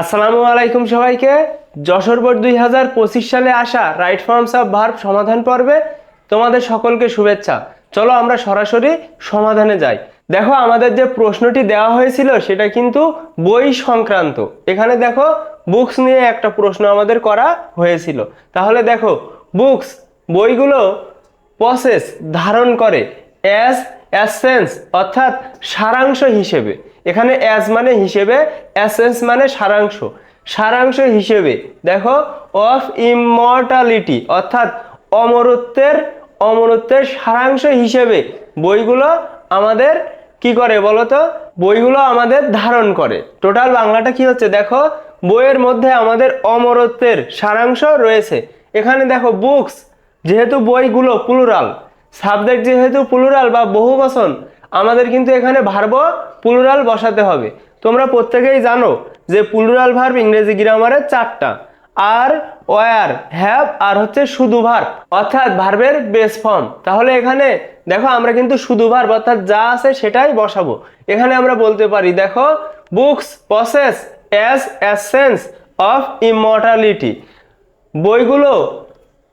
আসসালামু আলাইকুম সবাইকে। যশোর বোর্ড দুই হাজার পঁচিশ সালে আসা রাইট ফর্মস অফ ভার্ব সমাধান পর্বে তোমাদের সকলকে শুভেচ্ছা। চলো আমরা সরাসরি সমাধানে যাই। দেখো, আমাদের যে প্রশ্নটি দেওয়া হয়েছিল সেটা কিন্তু বই সংক্রান্ত। এখানে দেখো বুকস নিয়ে একটা প্রশ্ন আমাদের করা হয়েছিল। তাহলে দেখো বুকস বইগুলো প্রসেস ধারণ করে অ্যাজ অ্যাসেন্স অর্থাৎ সারাংশ হিসেবে। এখানে অ্যাজ মানে হিসেবে অ্যাসেন্স মানে সারাংশ। সারাংশ হিসেবে, দেখো অফ ইমর্টালিটি অর্থাৎ অমরত্বের অমরত্বের সারাংশ হিসেবে বইগুলো আমাদের কি করে বলো তো? বইগুলো আমাদের ধারণ করে। টোটাল বাংলাটা কি হচ্ছে? দেখো, বইয়ের মধ্যে আমাদের অমরত্বের সারাংশ রয়েছে। এখানে দেখো বুকস যেহেতু বইগুলো প্লুরাল সাবজেক্ট যেহেতু প্লুরাল বা বহু বচন আমাদের কিন্তু এখানে ভার্ব প্লুরাল বসাতে হবে। তোমরা প্রত্যেকেই জানো যে প্লুরাল ভার্ব ইংরেজি গ্রামারের চারটা। আর ওয়ার হ্যাভ আর হচ্ছে শুধু ভার্ব অর্থাৎ ভার্বের বেস ফর্ম তাহলে এখানে দেখো আমরা কিন্তু শুধু ভার্ব অর্থাৎ যা আছে সেটাই বসাবো। এখানে আমরা বলতে পারি, দেখো books process as essence of immortality বইগুলো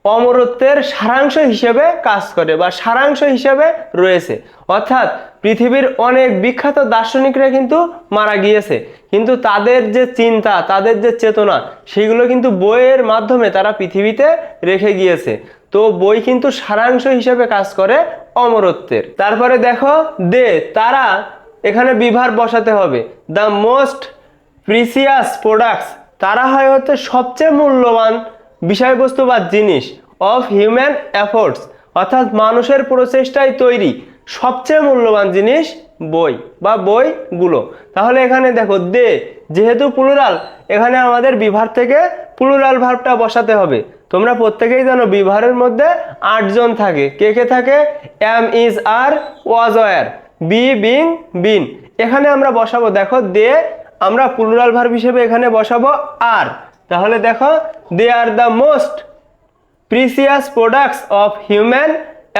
অমরত্বের সারাংশ হিসেবে কাজ করে বা সারাংশ হিসেবে রয়েছে। অর্থাৎ পৃথিবীর অনেক বিখ্যাত দার্শনিকরা কিন্তু মারা গিয়েছে। কিন্তু তাদের যে চিন্তা, তাদের যে চেতনা, সেগুলো কিন্তু বইয়ের মাধ্যমে তারা পৃথিবীতে রেখে গিয়েছে। তো বই কিন্তু সারাংশ হিসেবে কাজ করে অমরত্বের। তারপরে দেখো, দে, তারা এখানে বিভার বসাতে হবে। দ্য মোস্ট প্রিসিয়াস প্রোডাক্টস, তারা হয় হচ্ছে সবচেয়ে মূল্যবান বিষয়বস্তু বা জিনিস অফ হিউম্যান এফোর্টস অর্থাৎ মানুষের প্রচেষ্টায় তৈরি সবচেয়ে মূল্যবান জিনিস বই বা বইগুলো। তাহলে এখানে দেখো দে, যেহেতু প্লুরাল এখানে আমাদের বিভার থেকে প্লুরাল ভার্বটা বসাতে হবে। তোমরা প্রত্যেকেই জানো বিভারের মধ্যে আটজন থাকে। কে কে থাকে? Am is are was were be being been এখানে আমরা বসাবো, দেখো দে, আমরা প্লুরাল ভার্ব হিসেবে এখানে বসাবো আর তাহলে দেখো they are the most precious products of human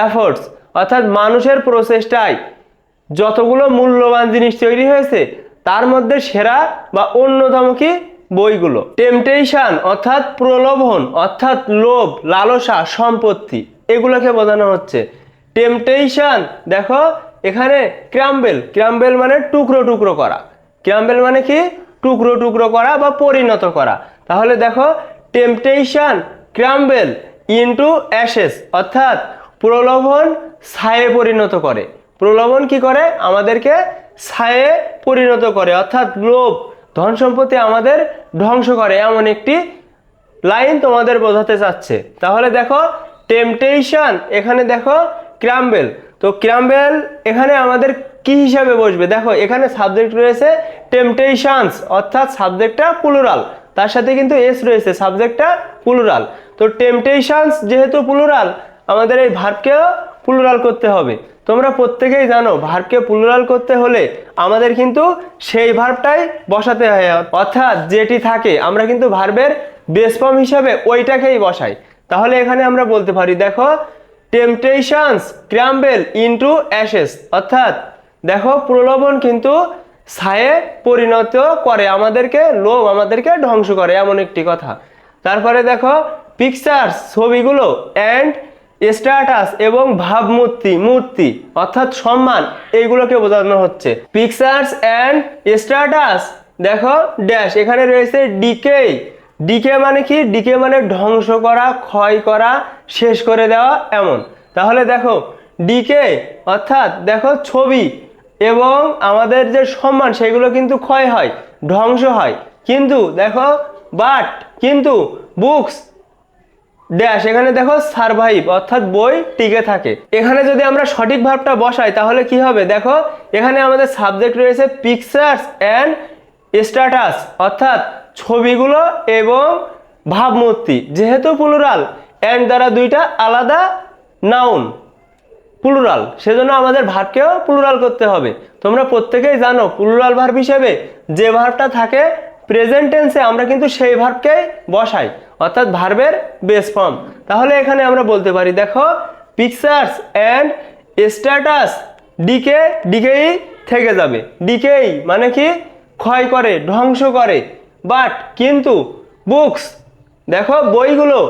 efforts অর্থাৎ মানুষের প্রচেষ্টায় যতগুলো মূল্যবান জিনিস তৈরি হয়েছে, তার মধ্যে সেরা বা অন্যতম কি? বইগুলো। টেম্পটেশন অর্থাৎ প্রলোভন, অর্থাৎ লোভ, লালসা, সম্পত্তি, এগুলোকে বোঝানো হচ্ছে। টেম্পটেশন দেখো, এখানে ক্রাম্বেল ক্রাম্বেল মানে টুকরো টুকরো করা। ক্রাম্বেল মানে কি? টুকরো টুকরো করা বা পরিণত করা। তাহলে দেখো টেম্পটেশন ক্রাম্বেল ইনটু অ্যাশেস অর্থাৎ প্রলোভন ছায়ে পরিণত করে। প্রলোভন কি করে? আমাদেরকে ছায়ে পরিণত করে। অর্থাৎ লোভ, ধন সম্পত্তি আমাদের ধ্বংস করে। এমন একটি লাইন তোমাদের বোঝাতে চাচ্ছে। তাহলে দেখো টেম্পটেশন এখানে দেখো ক্রাম্বেল তো ক্রাম্বেল এখানে আমাদের কি হিসাবে বসবে? দেখো, এখানে সাবজেক্ট রয়েছে টেম্পটেশনস অর্থাৎ সাবজেক্টটা প্লুরাল তার সাথে কিন্তু এস রয়েছে সাবজেক্টটা প্লুরাল তো টেম্পটেশনস যেহেতু প্লুরাল আমাদের এই ভার্বকেও প্লুরাল করতে হবে। তোমরা প্রত্যেকেই জানো ভার্বকে প্লুরাল করতে হলে আমাদের কিন্তু সেই ভার্বটাই বসাতে হয়। অর্থাৎ যেটি থাকে, আমরা কিন্তু ভার্বের বেস ফর্ম হিসাবে ওইটাকেই বসাই। তাহলে এখানে আমরা বলতে পারি, দেখো টেম্পটেশনস ক্রাম্বেল ইনটু অ্যাশেস অর্থাৎ, দেখো, প্রলোভন কিন্তু ছায়ে পরিণত করে, আমাদেরকে লোভ আমাদেরকে ধ্বংস করে, এমন একটি কথা। তারপরে দেখো পিকচার্স ছবিগুলো অ্যান্ড স্ট্যাটাস এবং ভাবমূর্তি, মূর্তি, অর্থাৎ সম্মান, এইগুলোকে বোঝানো হচ্ছে। পিকচার্স অ্যান্ড স্ট্যাটাস দেখো ড্যাশ এখানে রয়েছে ডিকে ডিকে মানে কি? ডিকে মানে ধ্বংস করা, ক্ষয় করা, শেষ করে দেওয়া, এমন। তাহলে দেখো ডিকে অর্থাৎ দেখো, ছবি এবং আমাদের যে সম্মান, সেগুলো কিন্তু ক্ষয় হয়, ধ্বংস হয়। কিন্তু দেখো বাট কিন্তু বুকস ড্যাশ এখানে দেখো সারভাইভ অর্থাৎ বই টিকে থাকে। এখানে যদি আমরা সঠিক ভাবটা বসাই, তাহলে কি হবে? দেখো, এখানে আমাদের সাবজেক্ট রয়েছে পিকচার্স অ্যান্ড স্ট্যাটাস অর্থাৎ ছবিগুলো এবং ভাবমূর্তি, যেহেতু প্লুরাল অ্যান্ড দ্বারা দুইটা আলাদা নাউন প্লুরাল সেজন্য আমাদের ভার্বকেও প্লুরাল করতে হবে। তোমরা প্রত্যেকেই জানো প্লুরাল ভার্ব হিসেবে যে ভার্বটা থাকে প্রেজেন্ট টেন্সে আমরা কিন্তু সেই ভার্বকেই বসাই, অর্থাৎ ভার্বের বেস ফর্ম তাহলে এখানে আমরা বলতে পারি, দেখো pictures and statues decay decay থেকে যাবে। ডিকেই মানে কি? ক্ষয় করে, ধ্বংস করে। বাট কিন্তু বুকস দেখো, বইগুলো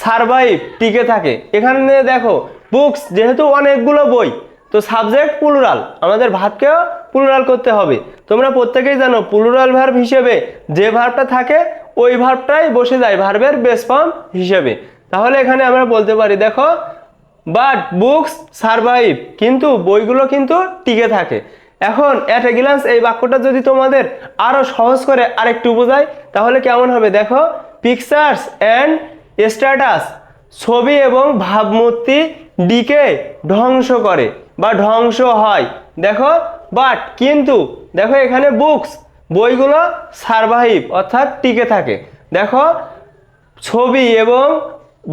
সারভাইভ টিকে থাকে। এখানে দেখো বুকস যেহেতু অনেকগুলো বই, তো সাবজেক্ট প্লুরাল আমাদের ভাবকেও প্লুরাল করতে হবে। তোমরা প্রত্যেকেই জানো প্লুরাল ভার্ব হিসেবে যে ভার্বটা থাকে, ওই ভার্বটাই বসে যায় ভার্বের বেস ফর্ম হিসেবে। তাহলে এখানে আমরা বলতে পারি, দেখো বাট বুকস সারভাইভ কিন্তু বইগুলো কিন্তু টিকে থাকে। এখন অ্যাট এ গ্লান্স এই বাক্যটা যদি তোমাদের আরও সহজ করে আরেকটু বোঝায় তাহলে কেমন হবে? দেখো পিকচার্স অ্যান্ড স্ট্যাটাস, ছবি এবং ভাবমূর্তি ডিকে ধ্বংস করে বা ধ্বংস হয়। দেখো বাট কিন্তু দেখো এখানে বুকস বইগুলো সারভাইভ অর্থাৎ টিকে থাকে। দেখো, ছবি এবং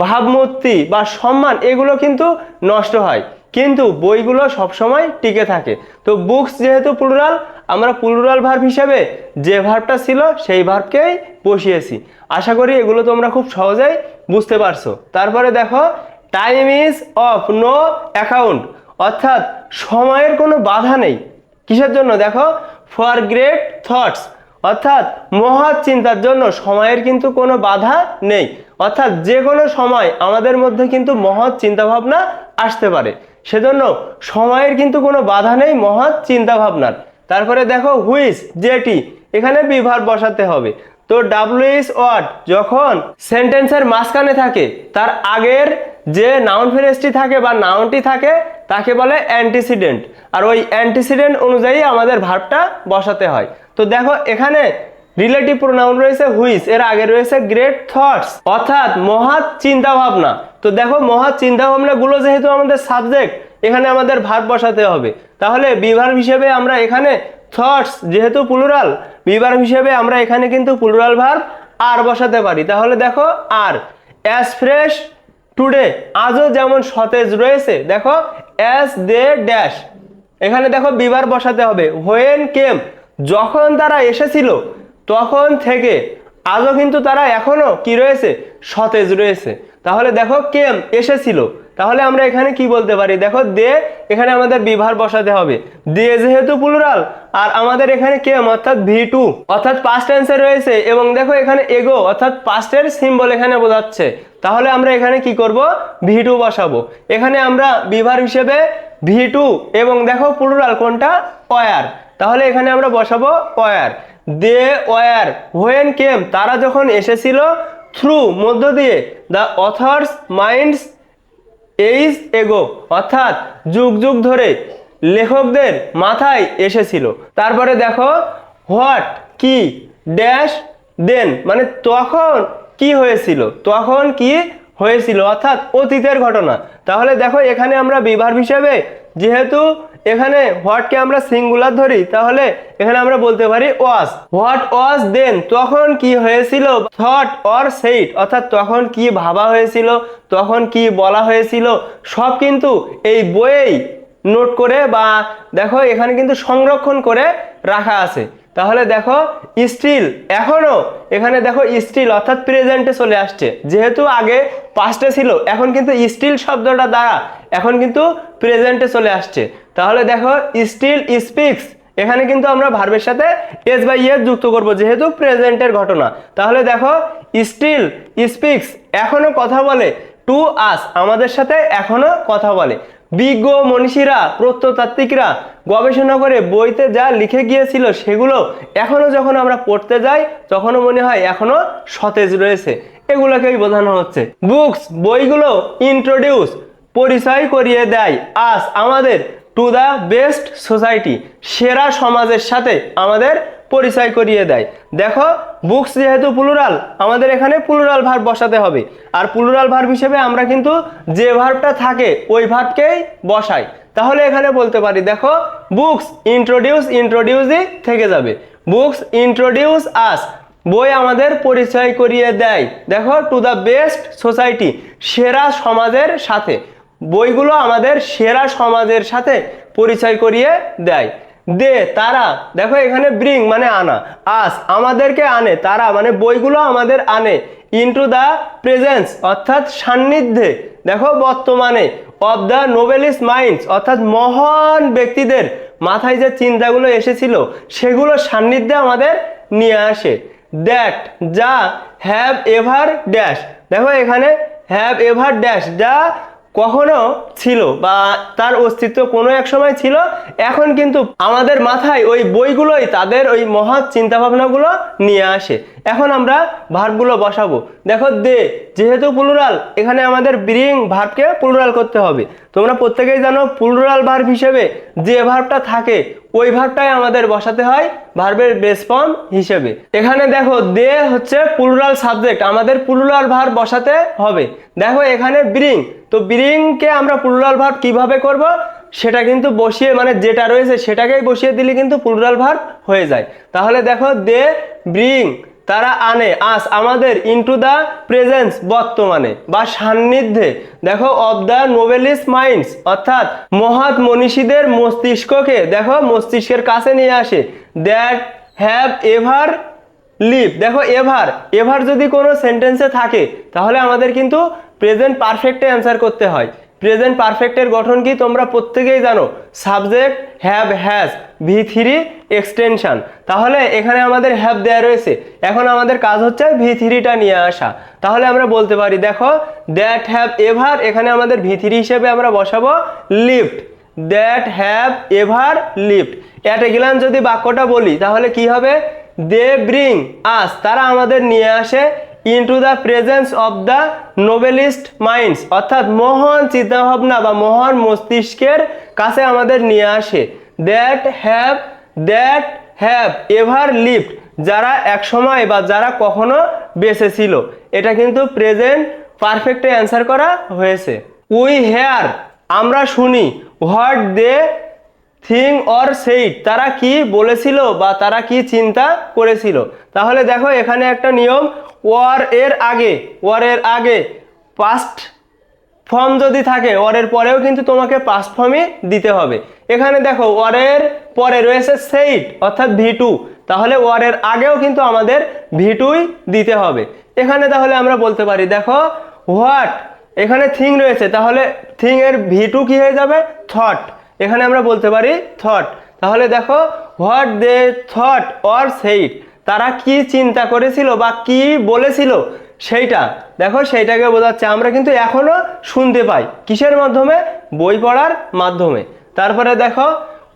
ভাবমূর্তি বা সম্মান এগুলো কিন্তু নষ্ট হয়। কিন্তু বইগুলো সবসময় টিকে থাকে। তো বুকস যেহেতু প্লুরাল আমরা প্লুরাল ভার্ভ হিসাবে যে ভার্বটা ছিল সেই ভার্বকেই বসিয়েছি। আশা করি এগুলো তোমরা খুব সহজেই বুঝতে পারছ। তারপরে দেখো time is of no account অর্থাৎ সময়ের কোনো বাধা নেই। কিসের জন্য? দেখো ফর গ্রেট থটস অর্থাৎ মহৎ চিন্তার জন্য সময়ের কিন্তু কোনো বাধা নেই। অর্থাৎ যে কোনো সময় আমাদের মধ্যে কিন্তু মহৎ চিন্তাভাবনা আসতে পারে। সেজন্য সময়ের কিন্তু কোনো বাধা নেই মহৎ চিন্তাভাবনার। তারপরে দেখো হুইস যেটি, এখানে বিভার বসাতে হবে। তো ডাব্লিউএস ওয়ার্ড যখন সেন্টেন্সের মাঝখানে থাকে, তার আগের যে নাউন ফ্রেজটি থাকে বা নাউনটি থাকে, তাকে বলে অ্যান্টিসিডেন্ট আর ওই অ্যান্টিসিডেন্ট অনুযায়ী আমাদের ভার্বটা বসাতে হয়। তো দেখো এখানে রিলেটিভ প্রোনাউন রয়েছে হুইস এর আগে রয়েছে গ্রেট থটস অর্থাৎ মহৎ চিন্তা ভাবনা তো দেখো মহৎ চিন্তা ভাবনাগুলো যেহেতু আমাদের সাবজেক্ট এখানে আমাদের ভার্ব বসাতে হবে। তাহলে বিভার হিসেবে আমরা এখানে থটস যেহেতু প্লুরাল বিভার হিসেবে আমরা এখানে কিন্তু প্লুরাল ভার্ব আর বসাতে পারি। তাহলে দেখো আর অ্যাজ ফ্রেশ টুডে আজও যেমন সতেজ রয়েছে, দেখো অ্যাজ দে ড্যাশ এখানে দেখো বিভার বসাতে হবে। হোয়েন কেম যখন তারা এসেছিল, তখন থেকে, আজও কিন্তু তারা এখনও কি রয়েছে? সতেজ রয়েছে। তাহলে দেখো কেম এসেছিল। তাহলে আমরা এখানে কি বলতে পারি? দেখো, দে, এখানে আমাদের বিভার বসাতে হবে। দে যেহেতু প্লুরাল আর আমাদের এখানে কেম অর্থাৎ ভি টু। অর্থাৎ পাস্ট টেন্সে রয়েছে, এবং দেখো এখানে এগো অর্থাৎ পাস্টের সিম্বল এখানে বোঝাচ্ছে। তাহলে আমরা এখানে কি করব? ভি টু বসাবো। এখানে আমরা বিভার হিসেবে ভি টু, এবং দেখো প্লুরাল কোনটা? ওয়ার তাহলে এখানে আমরা বসাবো were they were when came তারা যখন এসেছিল থ্রু মধ্য দিয়ে দ্য অথার্স মাইন্ডস এইজ এগো, অর্থাৎ যুগ যুগ ধরে লেখকদের মাথায় এসেছিল। তারপরে দেখো হোয়াট কি ড্যাশ দেন মানে তখন কি হয়েছিল? তখন কি হয়েছিল? অর্থাৎ অতীতের ঘটনা। তাহলে দেখো, এখানে আমরা বিভার হিসেবে যেহেতু এখানে হোয়াটকে আমরা সিঙ্গুলার ধরি, তাহলে এখানে আমরা বলতে পারি ওয়াজ। হোয়াট ওয়াজ দেন? তখন কি হয়েছিল? থট অর সেইট, অর্থাৎ তখন কি ভাবা হয়েছিল, তখন কি বলা হয়েছিল, সব কিন্তু এই বইয়েই নোট করে বা দেখো এখানে কিন্তু সংরক্ষণ করে রাখা আছে। তাহলে দেখো স্টিল এখনও, এখানে দেখো স্টিল অর্থাৎ প্রেজেন্টে চলে আসছে। যেহেতু আগে পাস্টে ছিল, এখন কিন্তু স্টিল শব্দটা দ্বারা, এখন কিন্তু প্রেজেন্টে চলে আসছে। তাহলে দেখো স্টিল স্পিক্স এখানে কিন্তু আমরা ভার্বের সাথে এস বাই এস যুক্ত করব, যেহেতু প্রেজেন্টের ঘটনা। তাহলে দেখো স্টিল স্পিক্স এখনও কথা বলে টু আস আমাদের সাথে এখনও কথা বলে। বিজ্ঞ মনীষীরা, প্রত্নতাত্ত্বিকরা গবেষণা করে বইতে যা লিখে গিয়েছিল সেগুলো এখনও যখন আমরা পড়তে যাই, তখনও মনে হয় এখনও সতেজ রয়েছে। এগুলোকেই বোঝানো হচ্ছে। বুকস, বইগুলো ইন্ট্রোডিউস পরিচয় করিয়ে দেয় আস আমাদের টু দ্য বেস্ট সোসাইটি সেরা সমাজের সাথে আমাদের পরিচয় করিয়ে দেয়। দেখো বুকস যেহেতু প্লুরাল আমাদের এখানে প্লুরাল ভার্ব বসাতে হবে। আর প্লুরাল ভার্ব হিসেবে আমরা কিন্তু যে ভার্বটা থাকে, ওই ভার্বকেই বসাই। তাহলে এখানে বলতে পারি, দেখো বুকস ইন্ট্রোডিউস ইন্ট্রোডিউসই থেকে যাবে। বুকস ইন্ট্রোডিউস আস বই আমাদের পরিচয় করিয়ে দেয়। দেখো টু দ্য বেস্ট সোসাইটি সেরা সমাজের সাথে। বইগুলো আমাদের সেরা সমাজের সাথে পরিচয় করিয়ে দেয়। দে, তারা, দেখো এখানে ব্রিং মানে আনা। আস, আমাদেরকে আনে, তারা মানে বইগুলো আমাদের আনে। ইনটু দ্য প্রেজেন্স অর্থাৎ সান্নিধ্যে। দেখো বর্তমানে অব দ্য নোবেলিস মাইন্ডস অর্থাৎ মহান ব্যক্তিদের মাথায় যে চিন্তাগুলো এসেছিল, সেগুলো সান্নিধ্যে আমাদের নিয়ে আসে। দ্যাট যা হ্যাভ এভার ড্যাশ দেখো এখানে হ্যাভ এভার ড্যাশ যা কখনো ছিল বা তার অস্তিত্ব কোনো এক সময় ছিল, এখন কিন্তু আমাদের মাথায় ওই বইগুলোই তাদের ওই মহৎ চিন্তাভাবনাগুলো নিয়ে আসে। এখন আমরা ভার্বগুলো বসাবো। দেখো দে, যেহেতু পুলুরাল এখানে আমাদের ব্রিং ভার্বকে পুলুরাল করতে হবে। তোমরা প্রত্যেকেই জানো পুলুরাল ভার্ব হিসেবে যে ভার্বটা থাকে ওই ভার্বটাই আমাদের বসাতে হয় ভার্বের বেস ফর্ম হিসেবে। এখানে দেখো, দে হচ্ছে প্লুরাল সাবজেক্ট আমাদের প্লুরাল ভার্ব বসাতে হবে। দেখো, এখানে ব্রিং তো ব্রিংকে আমরা প্লুরাল ভার্ব কীভাবে করব? সেটা কিন্তু বসিয়ে মানে যেটা রয়েছে সেটাকেই বসিয়ে দিলে কিন্তু প্লুরাল ভার্ব হয়ে যায়। তাহলে দেখো, দে ব্রিং তারা আনে। আস আমাদের ইনটু দ্য প্রেজেন্স বর্তমানে বা সান্নিধ্যে। দেখো অব দ্য নোবেলিস মাইন্ডস অর্থাৎ মহৎ মনীষীদের মস্তিষ্ককে, দেখো, মস্তিষ্কের কাছে নিয়ে আসে। দ্যাট হ্যাভ এভার লিভ দেখো এভার এভার যদি কোনো সেন্টেন্সে থাকে, তাহলে আমাদের কিন্তু প্রেজেন্ট পারফেক্টে অ্যান্সার করতে হয়। প্রেজেন্ট পারফেক্টের গঠন কি তোমরা প্রত্যেকেই জানো? Subject have has V three extension তাহলে এখানে আমাদের হ্যাভ দেয়া রয়েছে। এখন আমাদের কাজ হচ্ছে ভি থ্রিটা নিয়ে আসা। তাহলে আমরা বলতে পারি, দেখো দ্যাট হ্যাভ এভার এখানে আমাদের ভি থ্রি হিসেবে আমরা বসাবো lived that have ever lived at a যদি বাক্যটা বলি, তাহলে কি হবে? দে ব্রিং আস তারা আমাদের নিয়ে আসে into the presence of the noblest minds অর্থাৎ মহান চিন্তাভাবনা বা মহান মস্তিষ্কের কাছে আমাদের নিয়ে আসে। That have that have ever lived যারা এক সময় বা যারা কখনো বেঁচে ছিল এটা কিন্তু প্রেজেন্ট পারফেক্টে অ্যান্সার করা হয়েছে। উই হেয়ার আমরা শুনি হোয়াট দে থিং অর সেইট তারা কি বলেছিল বা তারা কি চিন্তা করেছিল। তাহলে দেখো এখানে একটা নিয়ম ওয়ার এর আগে, ওয়ার এর আগে পাস্ট ফর্ম যদি থাকে ওয়ারের পরেও কিন্তু তোমাকে পাস্ট ফর্মই দিতে হবে। এখানে দেখো ওয়ারের পরে রয়েছে সেইট অর্থাৎ ভি টু। তাহলে ওয়ারের আগেও কিন্তু আমাদের ভি টুই দিতে হবে। এখানে তাহলে আমরা বলতে পারি, দেখো হোয়াট এখানে থিং রয়েছে, তাহলে থিং এর ভি টু কি হয়ে যাবে? থট এখানে আমরা বলতে পারি থট তাহলে দেখো হোয়াট দে থট অর সেইট তারা কি চিন্তা করেছিল বা কি বলেছিল সেইটা, দেখো সেইটাকে বোঝাচ্ছে। আমরা কিন্তু এখনও শুনতে পাই কিসের মাধ্যমে? বই পড়ার মাধ্যমে। তারপরে দেখো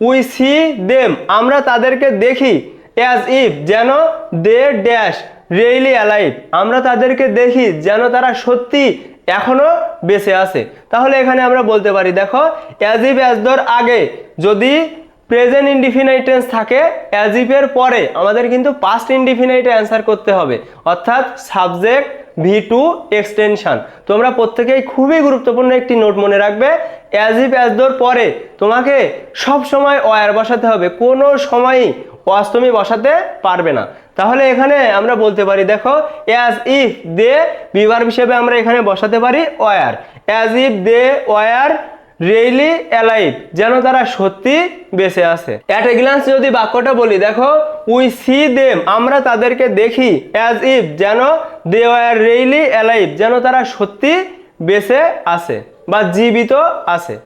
উই সি দেম আমরা তাদেরকে দেখি অ্যাজ ইফ যেন দে ড্যাশ রিয়েলি অ্যালাইভ আমরা তাদেরকে দেখি যেন তারা সত্যি এখনও বেঁচে আছে। তাহলে এখানে আমরা বলতে পারি, দেখো অ্যাজ ইফ অ্যাজ দর আগে যদি প্রেজেন্ট ইনডিফিনাইট টেন্স থাকে অ্যাজ পরে। আমাদের কিন্তু পাস্ট ইনডিফিনাইটে অ্যান্সার করতে হবে। অর্থাৎ সাবজেক্ট ভি টু এক্সটেনশন তোমরা প্রত্যেকেই খুবই গুরুত্বপূর্ণ একটি নোট মনে রাখবে। অ্যাজ ইফ অ্যাজ দোর পরে তোমাকে সব সময় অয়ার বসাতে হবে। কোনো সময়ই তুমি বসাতে পারবে না। তাহলে এখানে আমরা বলতে পারি, দেখো অ্যাজ ইফ দে বিভার হিসেবে আমরা এখানে বসাতে পারি were as if they were really alive যেন তারা সত্যি বেঁচে আছে। অ্যাট এ গ্লান্স যদি বাক্যটা বলি, দেখো উই সি দেম আমরা তাদেরকে দেখি অ্যাজ ইফ যেন দে আর রিয়েলি অ্যালাইভ যেন তারা সত্যি বেঁচে আছে বা জীবিত আছে।